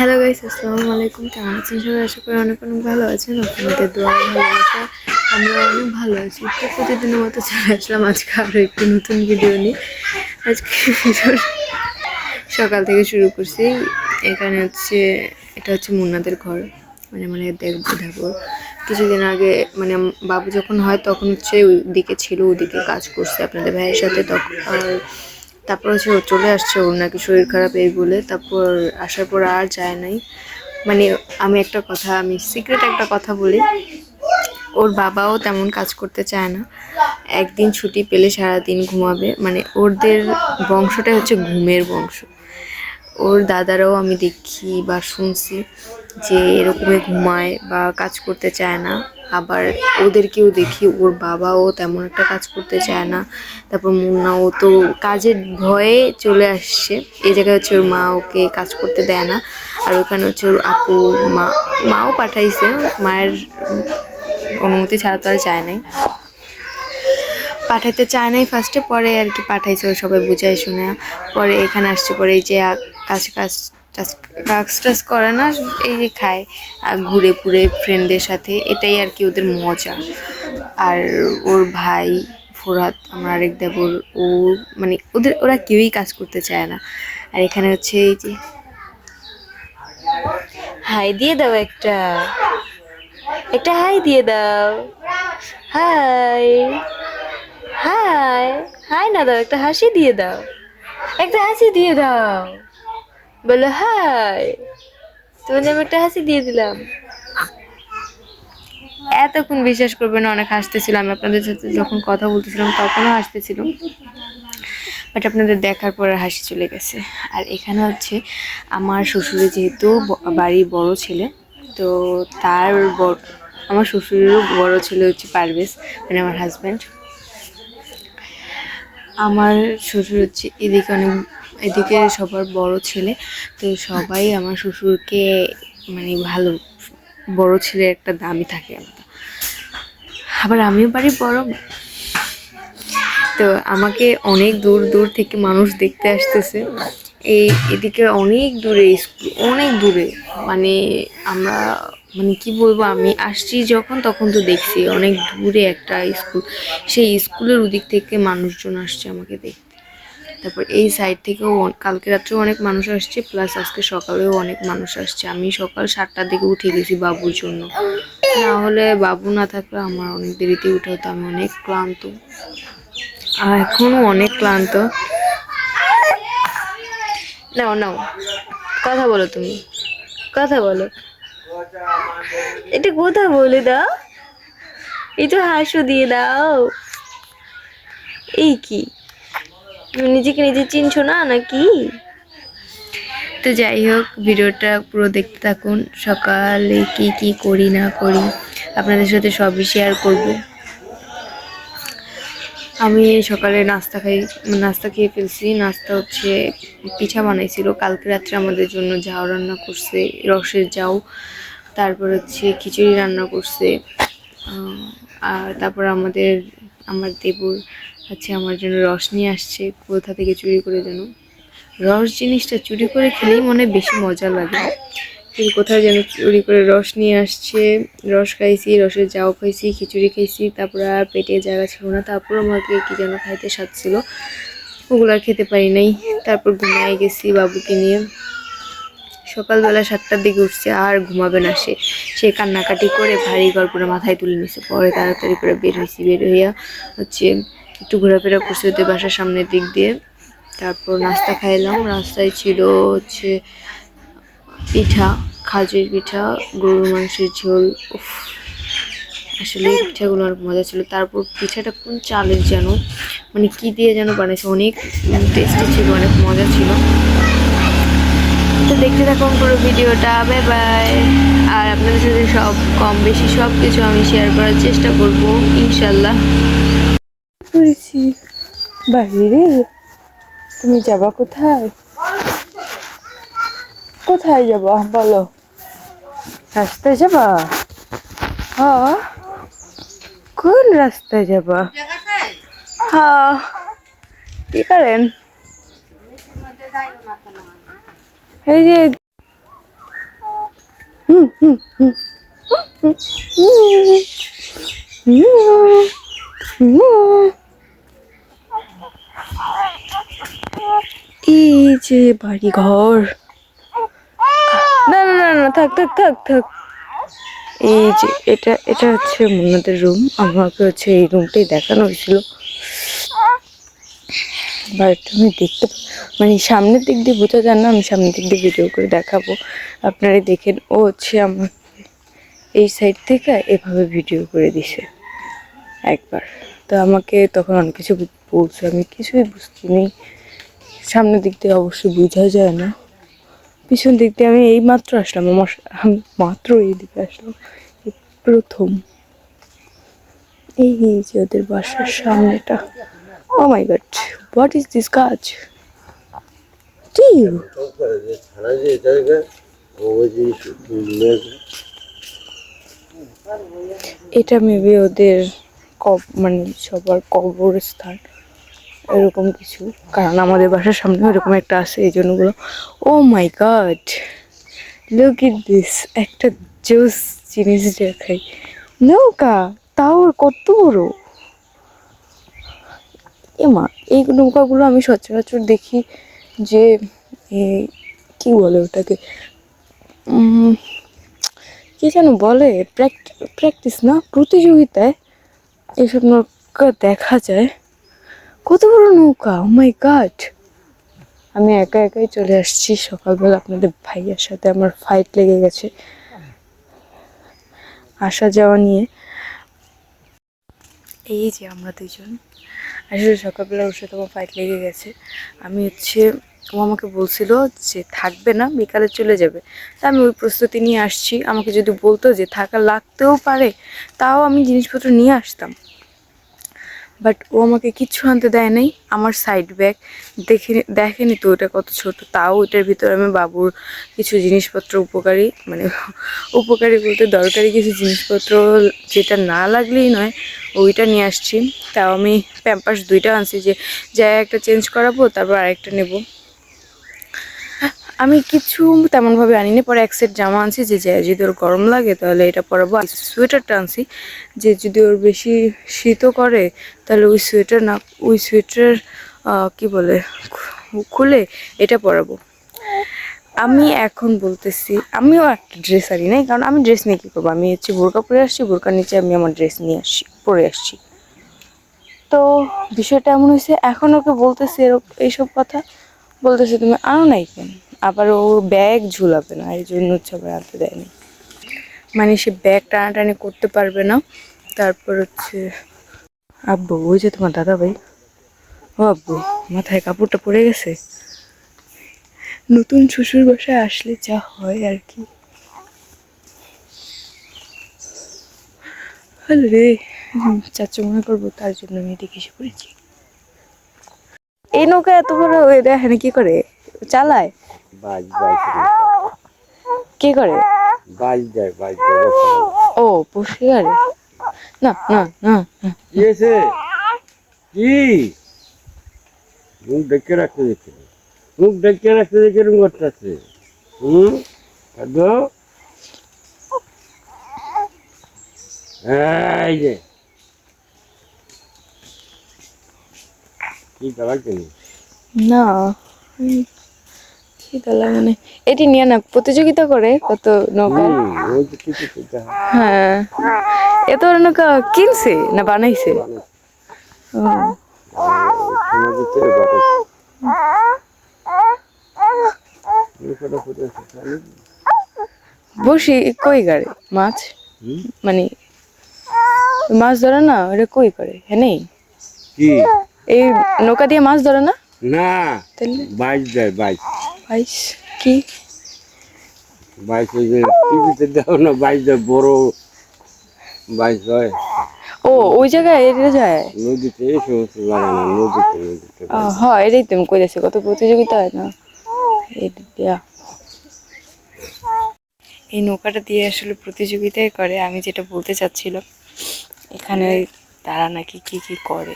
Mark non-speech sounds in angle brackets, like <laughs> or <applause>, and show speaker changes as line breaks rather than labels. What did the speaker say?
Hello guys আসসালামু আলাইকুম কেমন আছেন সবাই? আশা করি অনেক অনেক ভালো আছেন। আপনাদের দোয়া ভালোবাসা। আমরা অনেক ভালো আছি। তো প্রতিদিনের মতো চলে আসলাম। আজকে আরও একটি নতুন ভিডিও নিয়ে। আজকে সকাল থেকে শুরু করছি। এখানে হচ্ছে, এটা হচ্ছে মুন্নাদের ঘর। মানে মানে দেখব দেখব কিছুদিন আগে মানে বাবু যখন হয়, তখন হচ্ছে ওইদিকে ছিল, ওদিকে কাজ করছে আপনাদের ভাইয়ের সাথে। তখন আর তারপর হচ্ছে ও চলে আসছে, ওর নাকি শরীর খারাপ এই বলে। তারপর আসার পর আর যায় নাই। মানে আমি একটা কথা, আমি সিক্রেট একটা কথা বলি। ওর বাবাও তেমন কাজ করতে চায় না। একদিন ছুটি পেলে সারাদিন ঘুমাবে। মানে ওরদের বংশটাই হচ্ছে ঘুমের বংশ। ওর দাদারাও আমি দেখি বা শুনছি যে এরকমই ঘুমায় বা কাজ করতে চায় না। আবার ওদেরকেও দেখি, ওর বাবাও তেমন একটা কাজ করতে চায় না। তারপর মুন্না ও তো কাজের ভয়ে চলে আসছে। এই জায়গায় হচ্ছে ওর মা ওকে কাজ করতে দেয় না। আর ওখানে হচ্ছে ওর আপু, মা, মাও পাঠাইছে। মায়ের অনুমতি ছাড়া তো আর চায় নাই। পাঠাইতে চায় নাই ফার্স্টে পরে আর কি পাঠাইছে সবাই বুঝাই শুনে। পরে এখানে আসছে, পরে এই যে কাজ কাজ কাজ টাজ করে না, এই যে খায়। আর ঘুরে পুরে ফ্রেন্ডদের সাথে, এটাই আর কি ওদের মজা। আর ওর ভাই ফোরাত আমার আরেক দেবর, ও মানে ওদের, ওরা কেউই কাজ করতে চায় না। আর এখানে হচ্ছে এই যে হাই দিয়ে দাও একটা। একটা হাই দিয়ে দাও। হাই। হাই। হাই না দাও, একটা হাসি দিয়ে দাও। একটা হাসি দিয়ে দাও। বলো হাই। তোমাদের আমি একটা হাসি দিয়ে দিলাম। এতক্ষণ বিশ্বাস করবেন অনেক হাসতেছিল। আমি আপনাদের সাথে যখন কথা বলতেছিলাম তখনও হাসতেছিল। বাট আপনাদের দেখার পর হাসি চলে গেছে। আর এখানে হচ্ছে আমার শ্বশুরে যেহেতু বাড়ির বড় ছেলে, তো তার আমার শ্বশুরেরও বড় ছেলে হচ্ছে পারভেজ মানে আমার হাজব্যান্ড আমার শ্বশুর হচ্ছে এদিকে অনেক এদিকে সবার বড় ছেলে। তো সবাই আমার শ্বশুরকে মানে ভালো বড় ছেলে একটা দামি থাকে আলাদা আবার আমিও বাড়ি বড়। তো আমাকে অনেক দূর দূর থেকে মানুষ দেখতে আসতেছে। এই এদিকে অনেক দূরে স্কুল অনেক দূরে। মানে আমরা মানে কি বলব আমি আসছি যখন তখন তো দেখছি অনেক দূরে একটা স্কুল। সেই স্কুলের ওদিক থেকে মানুষজন আসছে আমাকে দেখতে। তারপর এই সাইড থেকেও কালকে রাত্রেও অনেক মানুষ আসছে প্লাস আজকে সকালেও অনেক মানুষ আসছে। আমি সকাল সাতটার দিকে উঠে গেছি বাবুর জন্য। না হলে বাবু না থাকলে আমার অনেক দেরিতে উঠে হতো, আমি অনেক ক্লান্ত। আর এখনও অনেক ক্লান্ত। নাও নাও। কথা বলো তুমি। কথা বলো। এটা কথা বলে দাও? এই তো হাসু দিয়ে দাও। এই কি? নিজেকে নিজে চিনছো না, নাকি? তো যাই হোক, ভিডিওটা পুরো দেখতে থাকুন। সকালে কি কি করি, না করি, আপনাদের সাথে সবই শেয়ার করব। আমি সকালে নাস্তা খাই, নাস্তা খেয়ে ফেলছি। নাস্তা হচ্ছে পিঠা বানাইছিল। কালকে রাত্রে আমাদের জন্য জাউ রান্না করছে, রসের জাউ তারপর হচ্ছে খিচুড়ি রান্না করছে। আর তারপর আমাদের, আমার দেবর হচ্ছে আমার জন্য রস নিয়ে আসছে, কোথা থেকে চুরি করে যেন রস জিনিসটা চুরি করে খেলেই মনে বেশি মজা লাগে। কিন্তু কোথায় যেন চুরি করে রস নিয়ে আসছে, রস খাইছি, রসের জাউ খাইছি, খিচুড়ি খাইছি, তারপর আর পেটে জায়গা ছিল না, তারপর আমাকে কি যেন খাইতে ছিল, ওগুলো আর খেতে পারি নাই। তারপর ঘুমিয়ে গেছি বাবুকে নিয়ে। সকালবেলা সাতটার দিকে উঠছে, আর ঘুমাবে না সে। সে কান্নাকাটি করে ভারী গল্পটা মাথায় তুলে নিছে। পরে তাড়াতাড়ি করে বের হয়েছি বের হইয়া হচ্ছে একটু ঘোরাফেরা করছে ওদের বাসার সামনের দিক দিয়ে। তারপর নাস্তা খাইলাম। রাস্তায় ছিল হচ্ছে পিঠা, খাজুর পিঠা, গরুর মাংসের ঝোল। উফ, আসলে পিঠাগুলো অনেক মজা ছিল। তারপর পিঠাটা কোন চালের যেন মানে কি দিয়ে যেন বানিয়েছে অনেক টেস্টি ছিল, অনেক মজা ছিল। তো দেখতে থাকুন পুরো ভিডিওটা। Bye bye. আর আপনাদের সাথে সব কম বেশি সব কিছু আমি শেয়ার করার চেষ্টা করব, ইনশাল্লাহ।
করেছি বাইরে তুমি যাবা কোথায় কোথায় যাবা বলো রাস্তায় যাবা হ্যাঁ কোন রাস্তায় যাবা হ্যাঁ কি করেন এই যে
হুম হুম হুম হুম হুম হুম এই যে বাড়ি ঘর না না না না, থাক থাক থাক থাক। এই যে এটা এটা হচ্ছে মুন্নাদের রুম আমাকে হচ্ছে এই রুমটাই দেখানো হয়েছিল। বাট আমি দেখতে মানে সামনের দিক দিয়ে বোঝা যায় না, আমি সামনের দিক দিয়ে ভিডিও করে দেখাবো। আপনারা দেখেন, ও হচ্ছে আমাকে এই সাইড থেকে এভাবে ভিডিও করে দিছে একবার। তো আমাকে তখন অনেক কিছু বলছে, আমি কিছুই বুঝতেনি সামনের দিক দিয়ে অবশ্যই বোঝা যায় না। পিছন দিক দিয়ে আমি এই মাত্র আসলাম, আমার আমি মাত্র এই দিকে আসলাম প্রথম। এই যে ওদের বাসার সামনেটা। ও my God what is this কাজ কি? এটা মেবি ওদের কব মানে সবার কবরস্থান। এরকম কিছু, কারণ আমাদের বাসার সামনে এরকম একটা আছে, এই জন্য বলো ও my God look it this একটা জুস জিনিস দেখাই। নৌকা, তাও কত বড়? এমা এই নৌকাগুলো আমি সচরাচর দেখি যে কি বলে ওটাকে? কি যেন বলে প্র্যাকটিস না, প্রতিযোগিতায় এসব নৌকা দেখা যায়। কত বড় নৌকা? ও মাই গাড আমি একা একাই চলে আসছি। সকালবেলা আপনাদের ভাইয়ের সাথে আমার ফাইট লেগে গেছে। আসা যাওয়া নিয়ে। এই যে আমরা দুজন। আসলে সকালবেলা ওর সাথে আমার ফাইট লেগে গেছে। আমি হচ্ছে, ও আমাকে বলছিল যে থাকবে না, বিকালে চলে যাবে। তা আমি ওই প্রস্তুতি নিয়ে আসছি। আমাকে যদি বলতো যে থাকা লাগতেও পারে, তাও আমি জিনিসপত্র নিয়ে আসতাম। বাট ও আমাকে কিচ্ছু আনতে দেয় নাই। আমার সাইড ব্যাগ দেখে দেখেনি তো ওটা কত ছোট। তাও ওটার ভিতরে আমি বাবুর কিছু জিনিসপত্র উপকারী মানে <laughs> উপকারী বলতে দরকারি কিছু জিনিসপত্র যেটা না লাগলেই নয়, ওইটা নিয়ে আসছি। তাও আমি প্যাম্পাস দুইটা আনছি যে, যা একটা চেঞ্জ করাবো, তারপর আরেকটা নেব। আমি কিছু তেমনভাবে আনিনি। পরে এক সেট জামা আনছি যে যদি ওর গরম লাগে তাহলে এটা পরাবো। আর সোয়েটারটা আনছি যে, যদি ওর বেশি শীতও করে তাহলে ওই সোয়েটার না, ওই সোয়েটার কি বলে খুলে এটা পরাবো। আমি এখন বলতেছি, আমিও একটা ড্রেস আনি নাই, কারণ আমি ড্রেস নিয়ে কী করব? আমি হচ্ছে বোরকা পরে আসছি, বোরকার নিচে আমি আমার ড্রেস নিয়ে আসছি, পরে আসছি। তো বিষয়টা এমন হয়েছে, এখন ওকে বলতেছি এরকম এইসব কথা, বলতেছে, তুমি আনো নাই কেন? আবার ও ব্যাগ ঝুলাবে না, এই জন্য হচ্ছে আবার আনতে দেয়নি। মানে সে ব্যাগ টানাটানি করতে পারবে না, তারপর হচ্ছে আব্বু, ওই যে তোমার দাদা ভাই ও আব্বু, মাথায় কাপড়টা পরে গেছে? নতুন শ্বশুর বাসায় আসলে যা হয় আর কি। হ্যালো রে, চাচু মনে করব তার জন্য আমি এদিকে এসে পড়েছি। এই নৌকা এত বড় দেখেন কি করে? চালায়?
বাজ বাজ
কে করে?
বাজ যায় বাজ যায়
ও বসে গাড়ি না না না।
কি হয়েছে? কি? মুখ ডেকে রাখতে দেখে। মুখ ডেকে রাখতে দেখে এরকম করতেছে। হুম? কাঁদো? এই যে। কি তারা কেন
না। এটি নিয়ে না প্রতিযোগিতা করে কত নৌকা। হ্যাঁ। এত নৌকা কিনছে না বানাইছে? বসি কই গাড়ি? মাছ? মানে মাছ ধরে না ওটা কই করে? হ্যাঁ
কি?
এই নৌকা দিয়ে মাছ ধরে না?
না বাইশ যায় বাইশ।
ভাইস কি?
বাইশ ওই যে টিভিতে দেখো না বাইশ বড় বাইশ হয়।
ও ওই জায়গায় এটা যায়?
নদীতে এই সমস্ত লাগে না নদীতে নদীতে
হ্যাঁ এটাই তো আমি কইতেছি কত প্রতিযোগিতা হয় না? এটা দিয়া এই নৌকাটা দিয়ে আসলে প্রতিযোগিতাই করে আমি যেটা বলতে চাচ্ছিলাম এখানে তারা নাকি কি কি করে?